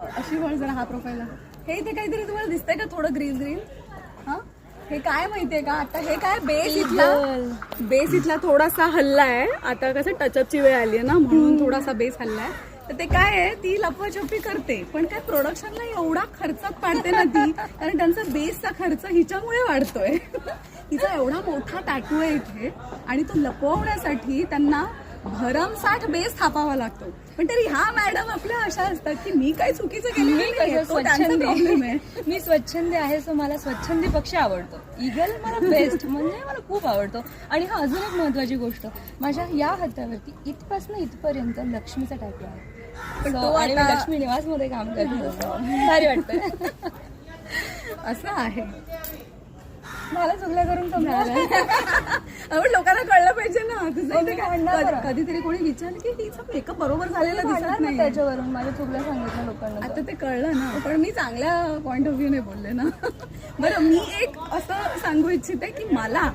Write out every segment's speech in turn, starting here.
अशी वळ जरा हा प्रोफाईल हे इथे काहीतरी तुम्हाला दिसतंय का थोडं ग्रीन ग्रीन? हा? हे काय माहितीये का? आता हे काय बेस इथला बेस इथला थोडासा हल्लाय आता कसं टचअपची वेळ आली आहे ना म्हणून थोडासा बेस हल्लाय तर ते काय आहे? ती लपवाछपी करते. पण काय प्रोडक्शनला एवढा खर्चात पाडते ना ती कारण त्यांचा बेसचा खर्च हिच्यामुळे वाढतोय. तिचा एवढा मोठा टॅटू आहे इथे. आणि तो लपवण्यासाठी त्यांना भरमसाठ बेस थापावा लागतो. पण तरी ह्या मॅडम आपल्या अशा असतात की मी काही चुकीचं केलं मी कसं प्रॉब्लेम आहे. स्वच्छंदी मी स्वच्छंदी आहे सो मला स्वच्छंदी पक्ष आवडतो. इगल मला बेस्ट म्हणजे मला खूप आवडतो. आणि हा अजून एक महत्वाची गोष्ट. माझ्या या हातावरती इथपासून इथपर्यंत लक्ष्मीचा टॅटू आहे. तो आणि लक्ष्मी निवासमध्ये काम करते. भारी वाटतंय. असं आहे. मला चुकल्या करून समजायला पण लोकांना कळलं पाहिजे ना. तुझं. कधीतरी कोणी विचारलं की तिचा मेकअप बरोबर झालेला दिसत नाही त्याच्यावरून. माझ्या चुकल्या सांगितलं लोकांना. आता ते कळलं ना. पण मी चांगल्या पॉइंट ऑफ व्ह्यूने बोलले ना. बरं मी एक असं सांगू इच्छिते की मला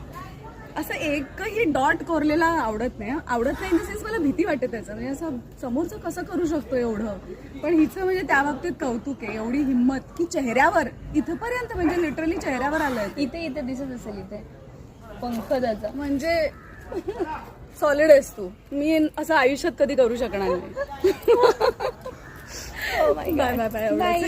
असं एकही डॉट कोरलेला आवडत नाही. आवडत नाही इन द सेन्स मला भीती वाटते त्याचं. म्हणजे असं समोरचं कसं करू शकतो एवढं? पण हिचं म्हणजे त्या बाबतीत कौतुक आहे. एवढी हिंमत की चेहऱ्यावर इथपर्यंत म्हणजे लिटरली चेहऱ्यावर आलंय ते. इथे इथे दिसत असेल इथे. पंख त्याचा म्हणजे सॉलिड आहेस तू. मी असं आयुष्यात कधी करू शकणार नाही. Bye bye bye.